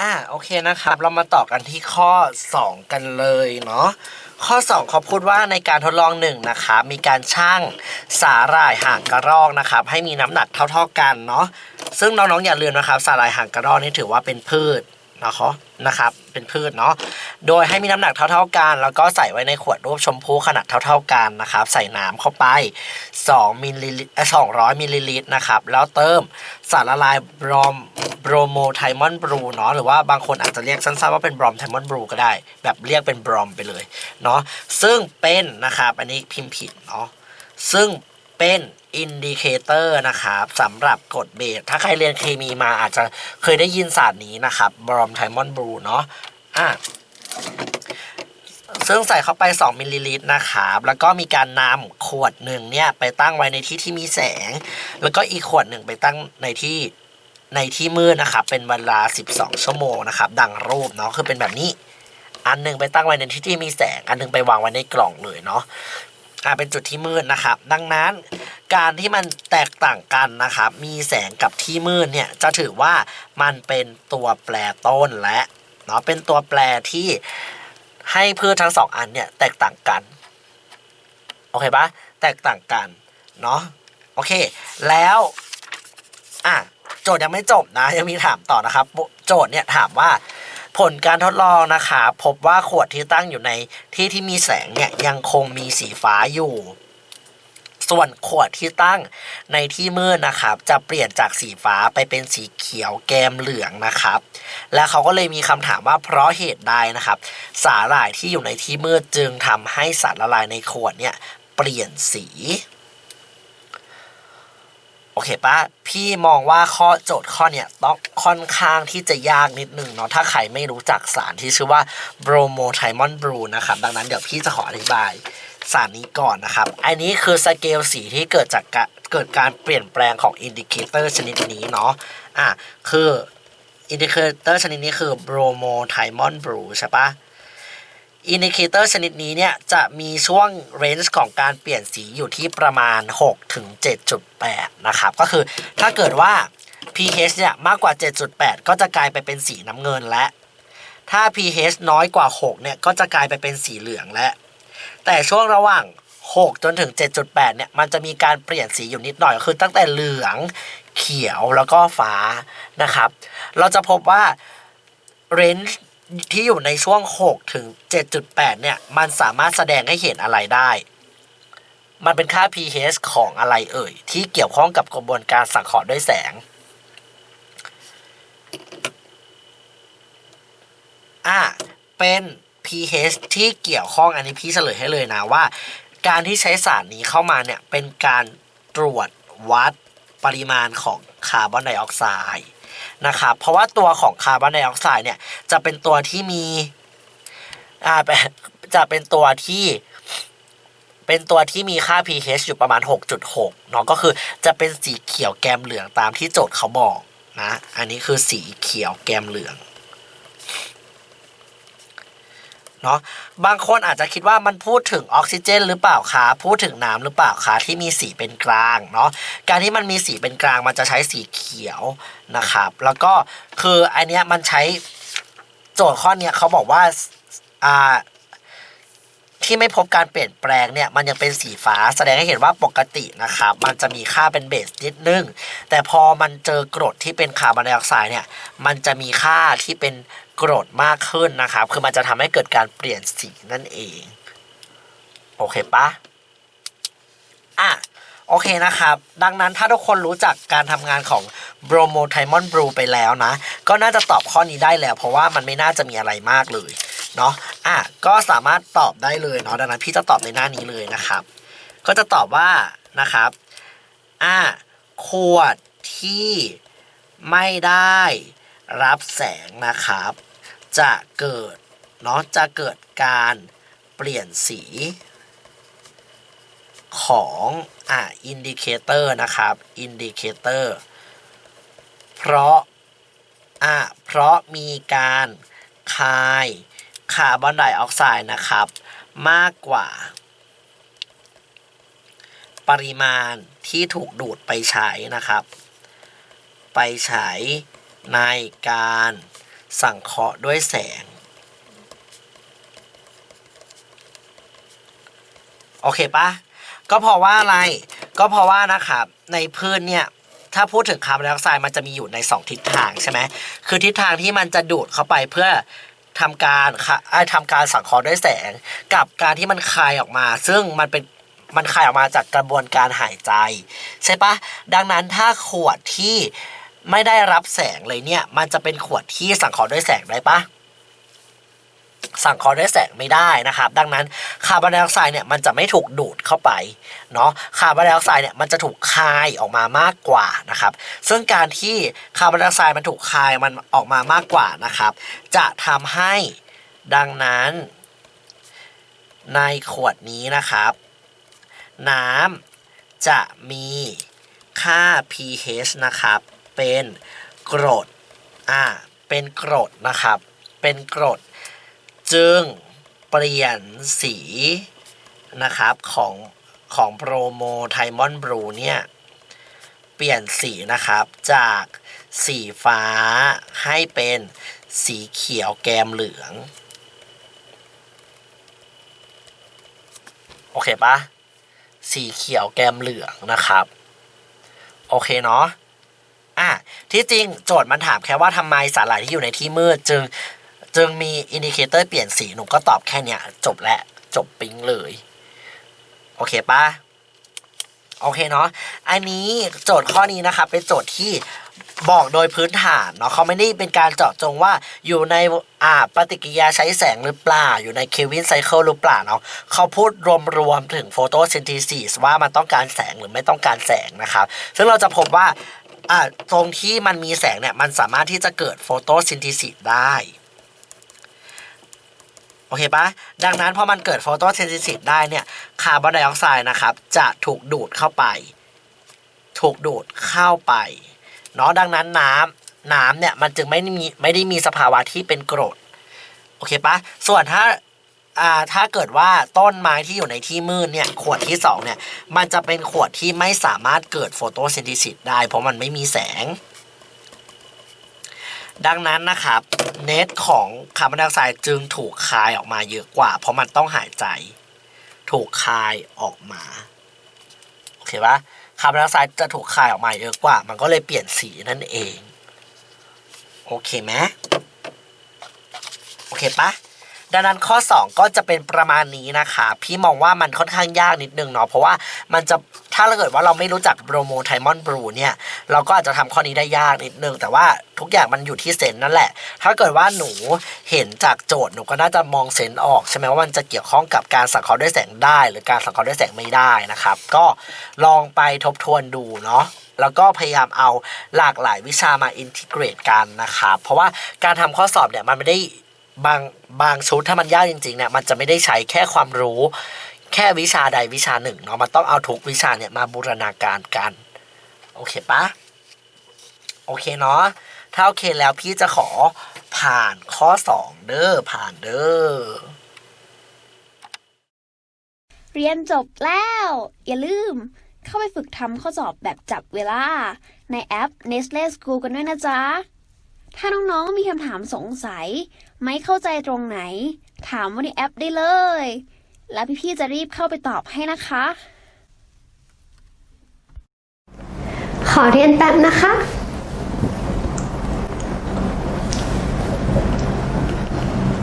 อ่าโอเคนะครับ เรามาต่อกันที่ข้อ 2 กันเลยเนาะข้อ 2 เขาพูดว่าในการทดลองหนึ่งนะคะมีการชั่งสาหร่ายห่างกระรอกนะครับ ให้มีน้ำหนักเท่า ๆกันเนาะซึ่งน้องๆอย่าลืมนะครับ สาหร่ายห่างกระรอกนี่ถือว่าเป็นพืช นะคะนะครับ เป็นพืชเนาะโดยให้มีน้ำหนักเท่า ๆกัน แล้วก็ใส่ไว้ในขวดรูปชมพูขนาดเท่า ๆกันนะครับ ใส่น้ำเข้าไป 2มิลลิลิตรสองร้อยมิลลิลิตรนะครับ แล้วเติมสารละลายบรอมบรโมไทมอนบรูเนาะหรือว่าบางคนอาจจะเรียกสั้นๆว่าเป็นบรอมไทมอนบรูก็ได้ แบบเรียกเป็นบรอมไปเลยเนาะซึ่งเป็นนะครับ อันนี้พิมพ์ผิดเนาะซึ่ง เป็นอินดิเคเตอร์นะครับสำหรับกดเบสถ้าใครเรียนเคมีมาอาจจะเคยได้ยินศาสตร์นี้นะครับบรอมไทมอนบรูเนาะอะซึ่งใส่เข้าไป 2 มิลลิลิตรนะครับแล้วก็มีการนำขวดหนึ่งเนี่ยไปตั้งไว้ในที่ที่มีแสง แล้วก็อีกขวดหนึ่งไปตั้งในที่ในที่มืดนะครับ เป็นเวลา 12 ชั่วโมงนะครับ ดังรูปเนาะคือเป็นแบบนี้ อันหนึ่งไปตั้งไว้ในที่ที่มีแสง อันหนึงไปวางไว้ในกล่องเลยเนาะ เป็นจุดที่มืดนะครับ ดังนั้นการที่มันแตกต่างกันนะครับ มีแสงกับที่มืดเนี่ยจะถือว่ามันเป็นตัวแปรต้นและเนาะเป็นตัวแปรที่ให้พืชทั้งสองอันเนี่ยแตกต่างกัน โอเคปะแตกต่างกันเนาะโอเค แล้วอะโจทย์ยังไม่จบนะยังมีถามต่อนะครับ โจทย์เนี่ยถามว่า ผลการทดลองนะคะ พบว่าขวดที่ตั้งอยู่ในที่ที่มีแสงเนี่ยยังคงมีสีฟ้าอยู่ ส่วนขวดที่ตั้งในที่มืดนะครับ จะเปลี่ยนจากสีฟ้าไปเป็นสีเขียวแกมเหลืองนะครับ และเขาก็เลยมีคำถามว่าเพราะเหตุใดนะครับ สาหร่ายที่อยู่ในที่มืดจึงทำให้สารละลายในขวดเนี่ยเปลี่ยนสี โอเคปะพี่มองว่าข้อโจทย์ข้อเนี่ยต้องค่อนข้างที่จะยากนิดนึงเนาะถ้าใครไม่รู้จักสารที่ชื่อว่าโบรโมไทมอนบรูนะครับดังนั้นเดี๋ยวพี่จะขออธิบายสารนี้ก่อนนะครับ อันนี้คือสเกลสีที่เกิดจากกะเกิดการเปลี่ยนแปลงของอินดิเคเตอร์ชนิดนี้เนาะอะคืออินดิเคเตอร์ชนิดนี้คือโบรโมไทมอนบรูใช่ปะ อินดิเคเตอร์ชนิดนี้เนี่ยจะมีช่วงเรนจ์ของการเปลี่ยนสีอยู่ที่ประมาณ 6 ถึง 7.8 นะครับ ก็คือถ้าเกิดว่า pH เนี่ยมากกว่า 7.8 ก็จะกลายไปเป็นสีน้ำเงินและ ถ้า pH น้อยกว่า 6 เนี่ยก็จะกลายไปเป็นสีเหลืองและ แต่ช่วงระหว่าง 6 จนถึง 7.8 เนี่ยมันจะมีการเปลี่ยนสีอยู่นิดหน่อยคือตั้งแต่เหลืองเขียวแล้วก็ฟ้านะครับ เราจะพบว่าเรนจ์ ที่อยู่ในช่วง 6 ถึง 7.8 เนี่ย มันสามารถแสดงให้เห็นอะไรได้ มันเป็นค่า pH ของอะไรเอ่ย ที่เกี่ยวข้องกับกระบวนการสังเคราะห์ด้วยแสง อะ เป็น pH ที่เกี่ยวข้องอันนี้พี่เฉลยให้เลยนะว่า การที่ใช้สารนี้เข้ามาเนี่ย เป็นการตรวจวัดปริมาณของ คาร์บอนไดออกไซด์นะครับเพราะว่าตัวของคาร์บอนไดออกไซด์เนี่ยจะเป็นตัวที่มีอ่าจะเป็นตัวที่เป็นตัวที่มีค่า pH อยู่ประมาณ 6.6เนาะก็คือจะเป็นสีเขียวแกมเหลืองตามที่โจทย์เขาบอกนะ อันนี้คือสีเขียวแกมเหลือง เนาะบางคนอาจจะคิดว่ามันพูดถึงออกซิเจน หรือเปล่าคะพูดถึงน้ำหรือเปล่าคะที่มีสีเป็นกลางเนาะการที่มันมีสีเป็นกลางมันจะใช้สีเขียวนะครับ แล้วก็คืออันเนี้ยมันใช้โจทย์ข้อเนี้ยเขาบอกว่าอ่าที่ไม่พบการเปลี่ยนแปลงเนี่ยมันยังเป็นสีฟ้าแสดงให้เห็นว่าปกตินะครับมันจะมีค่าเป็นเบสนิดนึง แต่พอมันเจอกรดที่เป็นคาร์บอนไดออกไซด์เนี่ยมันจะมีค่าที่เป็น กรดมากขึ้นนะครับ คือมันจะทำให้เกิดการเปลี่ยนสีนั่นเอง โอเคปะอะโอเคนะครับ ดังนั้นถ้าทุกคนรู้จักการทำงานของโบรโมไทมอนบรูไปแล้วนะ ก็น่าจะตอบข้อนี้ได้แล้ว เพราะว่ามันไม่น่าจะมีอะไรมากเลยเนาะอะก็สามารถตอบได้เลยเนาะดังนั้นพี่จะตอบในหน้านี้เลยนะครับ ก็จะตอบว่านะครับอะขวดที่ไม่ได้ รับแสงนะครับ จะเกิดเนาะจะเกิดการเปลี่ยนสีของอะอินดิเคเตอร์นะครับอินดิเคเตอร์เพราะอะเพราะมีการคายคาร์บอนไดออกไซด์นะครับ มากกว่า ปริมาณที่ถูกดูดไปใช้นะครับ ไปใช้ ในการสังเคราะห์ด้วยแสง โอเคปะก็เพราะว่าอะไรก็เพราะว่านะครับในพืชเนี่ยถ้าพูดถึงคาร์บอนไดออกไซด์มันจะมีอยู่ใน 2 ทิศทางใช่ไหมคือทิศทางที่มันจะดูดเข้าไปเพื่อทำการค่ะไอ้ทำการสังเคราะห์ด้วยแสง กับการที่มันคายออกมา ซึ่งมันเป็นมันคายออกมาจากกระบวนการหายใจ ใช่ปะดังนั้นถ้าขวดที่ ไม่ได้รับแสงเลยเนี่ย มันจะเป็นขวดที่สังเคราะห์ด้วยแสงได้ปะสังเคราะห์ด้วยแสงไม่ได้นะครับ ดังนั้นคาร์บอนไดออกไซด์เนี่ยมันจะไม่ถูกดูดเข้าไปเนาะคาร์บอนไดออกไซด์เนี่ยมันจะถูกคายออกมามากกว่านะครับ ซึ่งการที่คาร์บอนไดออกไซด์มันถูกคายมันออกมามากกว่านะครับ จะทำให้ดังนั้น ในขวดนี้นะครับ น้ำจะมีค่า pH นะครับ เป็นกรดอ่าเป็นกรดนะครับ เป็นกรดจึงเปลี่ยนสีนะครับของของโปรโมไทมอนบลูเนี่ยเปลี่ยนสีนะครับจากสีฟ้าให้เป็นสีเขียวแกมเหลือง โอเคปะสีเขียวแกมเหลืองนะครับ โอเคเนาะ ที่จริงโจทย์มันถามแค่ว่าทำไมสาหร่ายที่อยู่ในที่มืด จึงจึงมีอินดิเคเตอร์เปลี่ยนสีหนูก็ตอบแค่เนี้ยจบแล้วจบปิ๊งเลย โอเคปะโอเคเนาะอันนี้โจทย์ข้อนี้นะครับเป็นโจทย์ที่บอกโดยพื้นฐานเนาะเขาไม่ได้เป็นการเจาะจงว่าอยู่ในอ่าปฏิกิริยาใช้แสงหรือเปล่า อยู่ในเควินไซเคิลหรือเปล่าเนาะเขาพูดรวมๆถึงโฟโตซิน h ท s สว่ามันต้องการแสงหรือไม่ต้องการแสงนะครับ ซึ่งเราจะพบว่า อ่าตรงที่มันมีแสงเนี่ยมันสามารถที่จะเกิดโฟโตซิน h ท s สได้โอเคปะดังนั้นพอมันเกิดโฟโตเซนซิทีฟได้เนี่ยคาร์บอนไดออกไซด์นะครับจะถูกดูดเข้าไป ถูกดูดเข้าไปเนาะดังนั้นน้ำน้ำเนี่ยมันจึงไม่มีไม่ได้มีสภาวะที่เป็นกรดโอเคปะส่วนถ้า อ่าถ้าเกิดว่าต้นไม้ที่อยู่ในที่มืดเนี่ยขวดที่สองเนี่ยมันจะเป็นขวดที่ไม่สามารถเกิดโฟโตเซนซิทีฟได้ เพราะมันไม่มีแสง ดังนั้นนะครับเนตของคาร์บอนไดออกไซด์จึงถูกคายออกมาเยอะกว่า เพราะมันต้องหายใจ ถูกคายออกมาโอเคปะคาร์บอนไดออกไซด์จะถูกคายออกมาเยอะกว่า มันก็เลยเปลี่ยนสีนั่นเอง โอเคไหมโอเคปะ ดังนั้นข้อ 2 ก็จะเป็นประมาณนี้นะคะ พี่มองว่ามันค่อนข้างยากนิดนึงเนาะเพราะว่ามันจะถ้าเราเกิดว่าเราไม่รู้จักโบรโมไทมอนบลูเนี่ยเราก็อาจจะทำข้อนี้ได้ยากนิดนึง แต่ว่าทุกอย่างมันอยู่ที่เซนนั่นแหละ ถ้าเกิดว่าหนูเห็นจากโจทย์หนูก็น่าจะมองเซนออกใช่ไหมว่ามันจะเกี่ยวข้องกับการสังเคราะห์ด้วยแสงได้ หรือการสังเคราะห์ด้วยแสงไม่ได้นะครับ ก็ลองไปทบทวนดูเนาะแล้วก็พยายามเอาหลากหลายวิชามาอินทิเกรตกันนะครับเพราะว่าการทำข้อสอบเนี่ยมันไม่ได้ บางบางชุดถ้ามันยากจริงๆเนี่ยมันจะไม่ได้ใช้แค่ความรู้ แค่วิชาใดวิชาหนึ่งเนาะมันต้องเอาทุกวิชาเนี่ยมาบูรณาการกัน โอเคปะโอเคเนาะถ้าโอเคแล้วพี่จะขอผ่านข้อสองเด้อผ่านเด้อเรียนจบแล้ว อย่าลืม เข้าไปฝึกทำข้อสอบแบบจับเวลา ในแอป Nestle School กันด้วยนะจ๊ะ ถ้าน้องๆ มีคำถามสงสัย ไม่เข้าใจตรงไหน ถามว่าในแอปได้เลย แล้วพี่ๆ จะรีบเข้าไปตอบให้นะคะ ขอเรียนแป๊บนะคะ